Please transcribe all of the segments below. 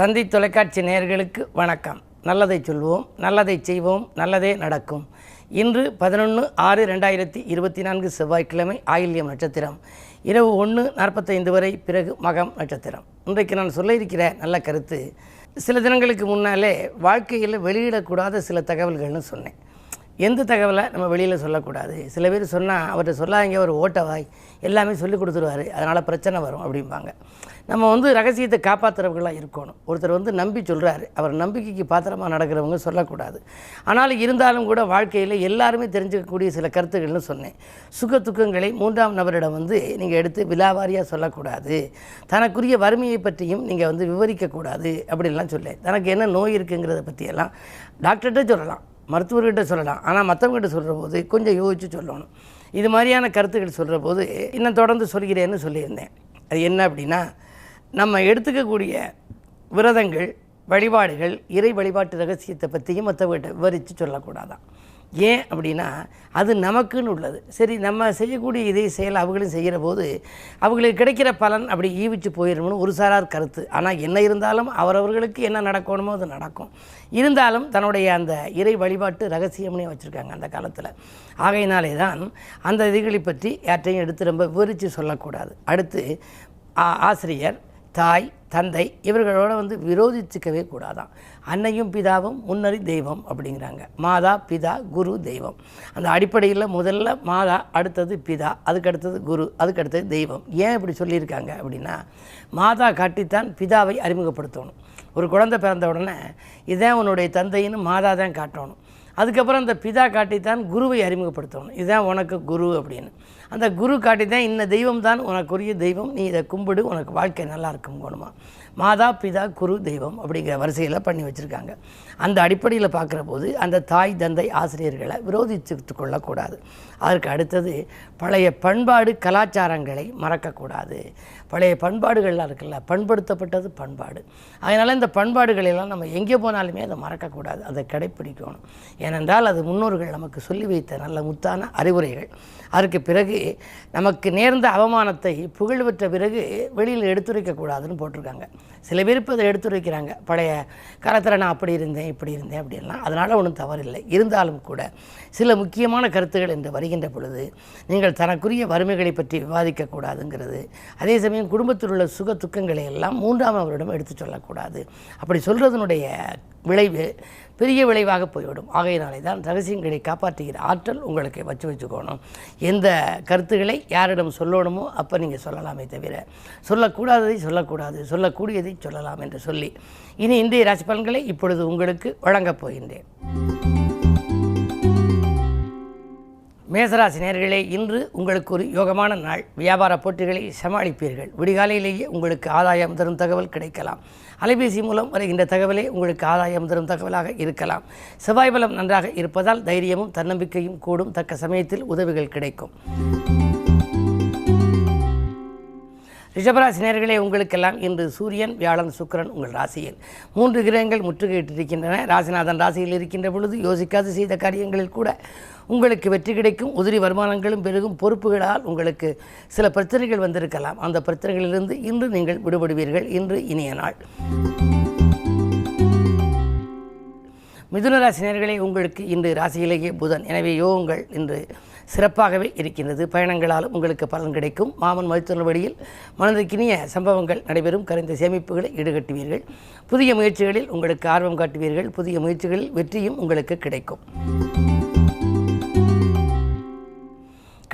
சந்தி தொலைக்காட்சி நேயர்களுக்கு வணக்கம். நல்லதை சொல்வோம் நல்லதை செய்வோம் நல்லதே நடக்கும். இன்று பதினொன்று ஆறு ரெண்டாயிரத்தி இருபத்தி நான்கு செவ்வாய்க்கிழமை ஆயில்யம் நட்சத்திரம். இரவு ஒன்று நாற்பத்தைந்து வரை பிறகு மகம் நட்சத்திரம். இன்றைக்கு நான் சொல்ல இருக்கிற நல்ல கருத்து சில தினங்களுக்கு முன்னாலே வாழ்க்கையில் வெளியிடக்கூடாத சில தகவல்கள்னு சொன்னேன். எந்த தகவலை நம்ம வெளியில் சொல்லக்கூடாது. சில பேர் சொன்னால் அவர்கிட்ட சொல்லாதீங்க அவர் ஓட்டவாய். எல்லாமே சொல்லி கொடுத்துருவாரு. அதனால் பிரச்சனை வரும் அப்படிம்பாங்க. நம்ம வந்து ரகசியத்தை காப்பாற்றுறவர்களாக இருக்கணும். ஒருத்தர் வந்து நம்பி சொல்கிறாரு அவர் நம்பிக்கைக்கு பாத்திரமாக நடக்கிறவங்க சொல்லக்கூடாது. ஆனால் இருந்தாலும் கூட வாழ்க்கையில் எல்லாருமே தெரிஞ்சுக்கக்கூடிய சில கருத்துக்கள்னு சொன்னேன். சுக துக்கங்களை மூன்றாம் நபரிடம் வந்து நீங்கள் எடுத்து விலாவாரியாக சொல்லக்கூடாது. தனக்குரிய வறுமையை பற்றியும் நீங்கள் வந்து விவரிக்கக்கூடாது அப்படின்லாம் சொல்லேன். தனக்கு என்ன நோய் இருக்குங்கிறத பற்றியெல்லாம் டாக்டர்கிட்ட சொல்லலாம். மருத்துவர்கிட்ட சொல்லலாம். ஆனால் மற்றவங்ககிட்ட சொல்கிற போது கொஞ்சம் யோசித்து சொல்லணும். இது மாதிரியான கருத்துக்கள் சொல்கிற போது இன்னும் தொடர்ந்து சொல்கிறேன்னு சொல்லியிருந்தேன். அது என்ன அப்படின்னா நம்ம எடுத்துக்கக்கூடிய விரதங்கள் வழிபாடுகள் இறை வழிபாட்டு ரகசியத்தை பற்றியும் மற்றவர்கிட்ட விவரித்து சொல்லக்கூடாதான். ஏன் அப்படின்னா அது நமக்குன்னு உள்ளது. சரி நம்ம செய்யக்கூடிய இதே செயல் அவங்களும் செய்கிற போது அவங்களுக்கு கிடைக்கிற பலன் அப்படி ஈவிச்சு போயிடணும்னு ஒரு சாரார் கருத்து. ஆனால் என்ன இருந்தாலும் அவரவர்களுக்கு என்ன நடக்கணுமோ அது நடக்கும். இருந்தாலும் தன்னுடைய அந்த இறை வழிபாட்டு ரகசியம்னே வச்சுருக்காங்க அந்த காலத்தில். ஆகையினாலே தான் அந்த இதுகளை பற்றி யார்ட்டையும் எடுத்து ரொம்ப விவரித்து சொல்லக்கூடாது. அடுத்து ஆ- ஆசிரியர் தாய் தந்தை இவர்களோட வந்து விரோதித்துக்கவே கூடாதான். அன்னையும் பிதாவும் முன்னறி தெய்வம் அப்படிங்கிறாங்க. மாதா பிதா குரு தெய்வம். அந்த அடிப்படையில் முதல்ல மாதா அடுத்தது பிதா அதுக்கு அடுத்தது குரு அதுக்கு அடுத்தது தெய்வம். ஏன் இப்படி சொல்லியிருக்காங்க அப்படின்னா மாதா காட்டித்தான் பிதாவை அறிமுகப்படுத்தணும். ஒரு குழந்தை பிறந்த உடனே இதான் உன்னுடைய தந்தைன்னு மாதா தான் காட்டணும். அதுக்கப்புறம் அந்த பிதா காட்டித்தான் குருவை அறிமுகப்படுத்தணும். இதுதான் உனக்கு குரு அப்படின்னு. அந்த குரு காட்டி தான் இந்த தெய்வம் தான் உனக்குரிய தெய்வம். நீ இதை கும்பிடு உனக்கு வாழ்க்கை நல்லா இருக்கும் கோணுமா மாதா பிதா குரு தெய்வம் அப்படிங்கிற வரிசையில் பண்ணி வச்சுருக்காங்க. அந்த அடிப்படையில் பார்க்குற போது அந்த தாய் தந்தை ஆசிரியர்களை விரோதித்து கொள்ளக்கூடாது. அதற்கு அடுத்தது பழைய பண்பாடு கலாச்சாரங்களை மறக்கக்கூடாது. பழைய பண்பாடுகள்லாம் இருக்குல்ல பண்படுத்தப்பட்டது பண்பாடு. அதனால் இந்த பண்பாடுகளெல்லாம் நம்ம எங்கே போனாலுமே அதை மறக்கக்கூடாது. அதை கடைப்பிடிக்கணும். ஏனென்றால் அது முன்னோர்கள் நமக்கு சொல்லி வைத்த நல்ல முத்தான அறிவுரைகள். அதற்கு பிறகு நமக்கு நேர்ந்த அவமானத்தை புகழ் பெற்ற பிறகு வெளியில் எடுத்துரைக்கக்கூடாதுன்னு போட்டிருக்காங்க. சில பேர் இப்போ அதை எடுத்துரைக்கிறாங்க. பழைய காலத்தில் நான் அப்படி இருந்தேன் இப்படி இருந்தேன் அப்படின்லாம். அதனால் ஒன்றும் தவறில்லை. இருந்தாலும் கூட சில முக்கியமான கருத்துகள் என்று வருகின்ற பொழுது நீங்கள் தனக்குரிய வறுமைகளை பற்றி விவாதிக்கக்கூடாதுங்கிறது அதே சமயம் குடும்பத்தில் உள்ள சுக துக்கங்களை எல்லாம் மூன்றாம் அவரிடம் எடுத்து சொல்லக்கூடாது அப்படி சொல்கிறதுனுடைய விளைவு பெரிய விளைவாக போய்விடும். ஆகையினாலே தான் ரகசியங்களை காப்பாற்றுகிற ஆற்றல் உங்களுக்கு வச்சு வச்சுக்கணும். எந்த கருத்துக்களை யாரிடம் சொல்லணுமோ அப்போ நீங்கள் சொல்லலாமே தவிர சொல்லக்கூடாததை சொல்லக்கூடாது சொல்லக்கூடியதை சொல்லலாம் என்று சொல்லி இனி இந்திய ராசி பலன்களை இப்பொழுது உங்களுக்கு வழங்கப் போகின்றேன். மேசராசி நேர்களே இன்று உங்களுக்கு ஒரு யோகமான நாள். வியாபார போட்டிகளை சமாளிப்பீர்கள். விடிகாலையிலேயே உங்களுக்கு ஆதாயம் தரும் தகவல் கிடைக்கலாம். அலைபேசி மூலம் வருகின்ற தகவலே உங்களுக்கு ஆதாயம் தரும் தகவலாக இருக்கலாம். செவ்வாய் பலம் நன்றாக இருப்பதால் தைரியமும் தன்னம்பிக்கையும் கூடும். தக்க சமயத்தில் உதவிகள் கிடைக்கும். ரிஷபராசி நேர்களே உங்களுக்கெல்லாம் இன்று சூரியன் வியாழன் சுக்கிரன் உங்கள் ராசியில். மூன்று கிரகங்கள் முற்றுகையிட்டிருக்கின்றன. ராசிநாதன் ராசியில் இருக்கின்ற பொழுது யோசிக்காது செய்த காரியங்களில் கூட உங்களுக்கு வெற்றி கிடைக்கும் உதிரி வருமானங்களும் பெருகும் பொறுப்புகளால் உங்களுக்கு சில பிரச்சனைகள் வந்திருக்கலாம். அந்த பிரச்சனைகளிலிருந்து இன்று நீங்கள் விடுபடுவீர்கள். இன்று இனிய நாள். மிதுனராசினியர்களே உங்களுக்கு இன்று ராசியிலேயே புதன். எனவே யோகங்கள் இன்று சிறப்பாகவே இருக்கின்றது. பயணங்களால் உங்களுக்கு பலன் கிடைக்கும். மாமன் மருத்துவ வழியில் மனதிற்கினிய சம்பவங்கள் நடைபெறும். கரைந்த சேமிப்புகளை ஈடுகட்டுவீர்கள். புதிய முயற்சிகளில் உங்களுக்கு ஆர்வம் காட்டுவீர்கள். புதிய முயற்சிகளில் வெற்றியும் உங்களுக்கு கிடைக்கும்.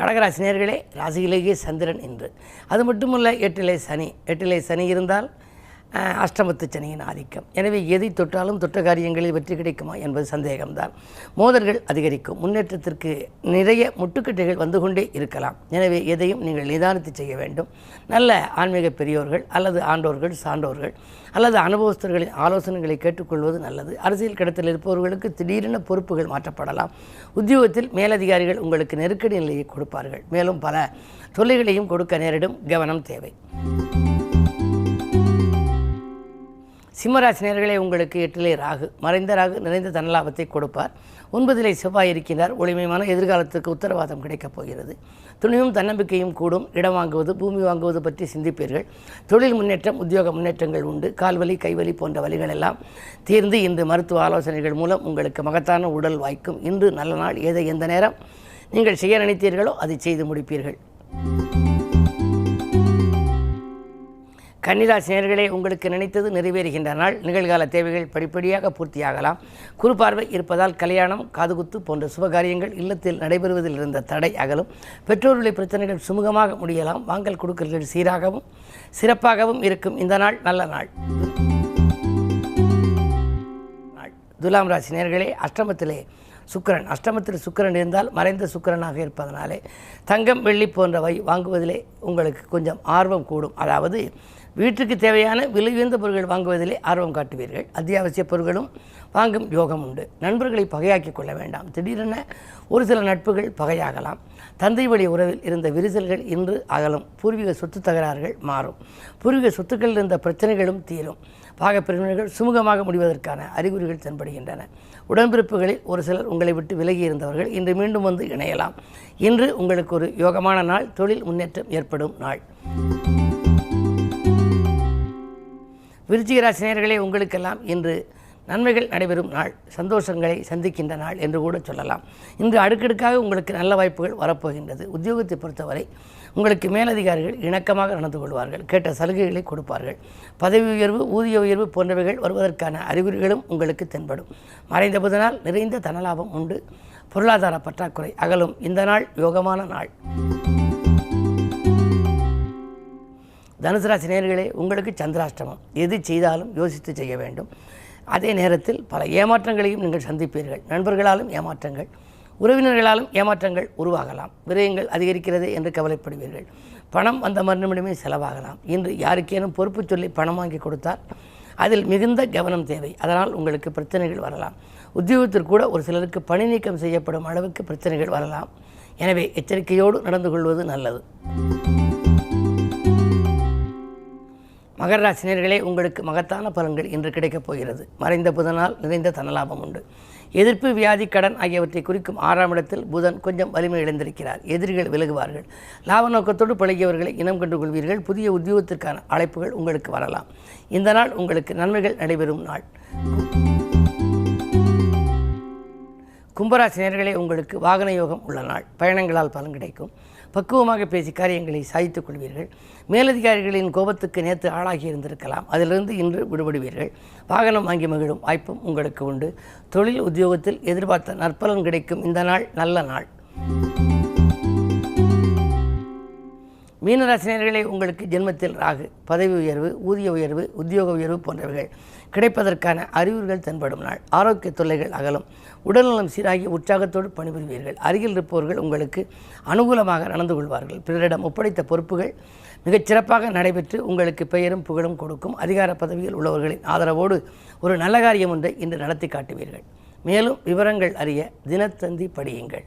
கடகராசினியர்களே ராசியிலேயே சந்திரன் என்று அது மட்டுமல்ல எட்டிலே சனி. எட்டிலே சனி இருந்தால் அஷ்டமத்து சனியின் ஆதிக்கம். எனவே எதை தொட்டாலும் தொட்ட காரியங்களில் வெற்றி கிடைக்குமா என்பது சந்தேகம்தான். மோதல்கள் அதிகரிக்கும். முன்னேற்றத்திற்கு நிறைய முட்டுக்கட்டைகள் வந்து கொண்டே இருக்கலாம். எனவே எதையும் நீங்கள் நிதானித்து செய்ய வேண்டும். நல்ல ஆன்மீக பெரியோர்கள் அல்லது ஆண்டோர்கள் சான்றோர்கள் அல்லது அனுபவஸ்தர்களின் ஆலோசனைகளை கேட்டுக்கொள்வது நல்லது. அரசியல் கடத்தில் இருப்பவர்களுக்கு திடீரென பொறுப்புகள் மாற்றப்படலாம். உத்தியோகத்தில் மேலதிகாரிகள் உங்களுக்கு நெருக்கடி நிலையை கொடுப்பார்கள். மேலும் பல தொல்லைகளையும் கொடுக்க நேரிடும் கவனம் தேவை. சிம்மராசினியர்களே உங்களுக்கு எட்டிலே ராகு. மறைந்த ராகு நிறைந்த தனலாபத்தை கொடுப்பார். ஒன்பதிலே செவ்வாய் இருக்கின்றார். ஒளிமயமான எதிர்காலத்துக்கு உத்தரவாதம் கிடைக்கப் போகிறது. துணிவும் தன்னம்பிக்கையும் கூடும். இடம் வாங்குவது பூமி வாங்குவது பற்றி சிந்திப்பீர்கள். தொழில் முன்னேற்றம் உத்தியோக முன்னேற்றங்கள் உண்டு. கால்வலி கைவலி போன்ற வழிகள் எல்லாம் தீர்ந்து இன்று மருத்துவ ஆலோசனைகள் மூலம் உங்களுக்கு மகத்தான உடல் வாய்க்கும். இன்று நல்ல நாள். எதை எந்த நேரம் நீங்கள் செய்ய நினைத்தீர்களோ அதை செய்து முடிப்பீர்கள். கன்னிராசினியர்களே உங்களுக்கு நினைத்தது நிறைவேறுகின்ற நாள். நிகழ்கால தேவைகள் படிப்படியாக பூர்த்தியாகலாம். குறுபார்வை இருப்பதால் கல்யாணம் காதுகுத்து போன்ற சுபகாரியங்கள் இல்லத்தில் நடைபெறுவதில் இருந்த தடை அகலும். பெற்றோர்களை பிரச்சனைகள் சுமூகமாக முடியலாம். வாங்கல் கொடுக்கல்கள் சீராகவும் சிறப்பாகவும் இருக்கும். இந்த நாள் நல்ல நாள். நாள். துலாம் ராசி நேர்களே அஷ்டமத்திலே சுக்கிரன். அஷ்டமத்தில் சுக்கிரன் இருந்தால் மறைந்த சுக்கிரனாக இருப்பதனாலே தங்கம் வெள்ளி போன்றவை வாங்குவதிலே உங்களுக்கு கொஞ்சம் ஆர்வம் கூடும். அதாவது வீட்டுக்கு தேவையான விலை உயர்ந்த பொருட்கள் வாங்குவதிலே ஆர்வம் காட்டுவீர்கள். அத்தியாவசிய பொருட்களும் வாங்கும் யோகம் உண்டு. நண்பர்களை பகையாக்கிக் கொள்ள வேண்டாம். திடீரென ஒரு சில நட்புகள் பகையாகலாம். தந்தை வழி உறவில் இருந்த விரிசல்கள் இன்று அகலும். பூர்வீக சொத்து தகராறுகள் மாறும். பூர்வீக சொத்துக்களில் இருந்த பிரச்சனைகளும் தீரும். பாகப்பிரிவினர்கள் சுமூகமாக முடிவதற்கான அறிகுறிகள் தென்படுகின்றன. உடன்பிறப்புகளில் ஒரு சிலர் உங்களை விட்டு விலகி இருந்தவர்கள் இன்று மீண்டும் வந்து இணையலாம். இன்று உங்களுக்கு ஒரு யோகமான நாள். தொழில் முன்னேற்றம் ஏற்படும் நாள். விருச்சிக ராசி உங்களுக்கெல்லாம் இன்று நன்மைகள் நடைபெறும் நாள் சந்தோஷங்களை சந்திக்கின்ற நாள் என்று கூட சொல்லலாம். இன்று அடுக்கடுக்காக உங்களுக்கு நல்ல வாய்ப்புகள் வரப்போகின்றது. உத்தியோகத்தை பொறுத்தவரை உங்களுக்கு மேலதிகாரிகள் இணக்கமாக நடந்து கொள்வார்கள் கேட்ட சலுகைகளை கொடுப்பார்கள். பதவி உயர்வு ஊதிய உயர்வு போன்றவைகள் வருவதற்கான அறிகுறிகளும் உங்களுக்கு தென்படும். மறைந்த புதனால் நிறைந்த தனலாபம் உண்டு. பொருளாதார பற்றாக்குறை அகலும். இந்த நாள் யோகமான நாள். தனுசு ராசி நேர்களே உங்களுக்கு சந்திராஷ்டமம். எது செய்தாலும் யோசித்து செய்ய வேண்டும். அதே நேரத்தில் பல ஏமாற்றங்களையும் நீங்கள் சந்திப்பீர்கள். நண்பர்களாலும் ஏமாற்றங்கள் உறவினர்களாலும் ஏமாற்றங்கள் உருவாகலாம். விரயங்கள் அதிகரிக்கிறது என்று கவலைப்படுவீர்கள். பணம் வந்த மறுநிமிடமே செலவாகலாம். இன்று யாருக்கேனும் பொறுப்பு சொல்லி பணம் வாங்கி கொடுத்தால் அதில் மிகுந்த கவனம் தேவை. அதனால் உங்களுக்கு பிரச்சனைகள் வரலாம். உத்தியோகத்திற்கூட ஒரு சிலருக்கு பணி நீக்கம் செய்யப்படும் அளவுக்கு பிரச்சனைகள் வரலாம். எனவே எச்சரிக்கையோடு நடந்து கொள்வது நல்லது. மகர ராசினியர்களே உங்களுக்கு மகத்தான பலன்கள் இன்று கிடைக்கப் போகிறது. மறைந்த புதனால் நிறைந்த தனலாபம் உண்டு. எதிர்ப்பு வியாதி கடன் ஆகியவற்றை குறிக்கும் ஆறாம் இடத்தில் புதன் கொஞ்சம் வலிமை இழந்திருக்கிறார். எதிரிகள் விலகுவார்கள். லாப நோக்கத்தோடு பழகியவர்களை இனம் கண்டு கொள்வீர்கள். புதிய உத்தியோகத்திற்கான அழைப்புகள் உங்களுக்கு வரலாம். இந்த நாள் உங்களுக்கு நன்மைகள் நடைபெறும் நாள். கும்பராசினியர்களே உங்களுக்கு வாகன யோகம் உள்ள நாள். பயணங்களால் பலன் கிடைக்கும். பக்குவமாக பேசி காரியங்களை சாதித்துக் கொள்வீர்கள். மேலதிகாரிகளின் கோபத்துக்கு நேற்று ஆளாகி இருந்திருக்கலாம். அதிலிருந்து இன்று விடுபடுவீர்கள். வாகனம் வாங்கி மகிழும் வாய்ப்பும் உங்களுக்கு உண்டு. தொழில் உத்தியோகத்தில் எதிர்பார்த்த நற்பலன் கிடைக்கும். இந்த நாள் நல்ல நாள். மீனராசினியர்களே உங்களுக்கு ஜென்மத்தில் ராகு பதவி உயர்வு ஊதிய உயர்வு உத்தியோக உயர்வு போன்றவைகள் கிடைப்பதற்கான அறிவுறுகள் தென்படும் நாள். ஆரோக்கிய தொல்லைகள் அகலும். உடல்நலம் சீராகி உற்சாகத்தோடு பணிபுரிவீர்கள். அருகில் இருப்பவர்கள் உங்களுக்கு அனுகூலமாக நடந்து கொள்வார்கள். பிறரிடம் ஒப்படைத்த பொறுப்புகள் மிகச் சிறப்பாக நடைபெற்று உங்களுக்கு பெயரும் புகழும் கொடுக்கும். அதிகார பதவியில் உள்ளவர்களின் ஆதரவோடு ஒரு நல்ல காரியம் ஒன்றை இன்று நடத்தி காட்டுவீர்கள். மேலும் விவரங்கள் அறிய தினத்தந்தி படியுங்கள்.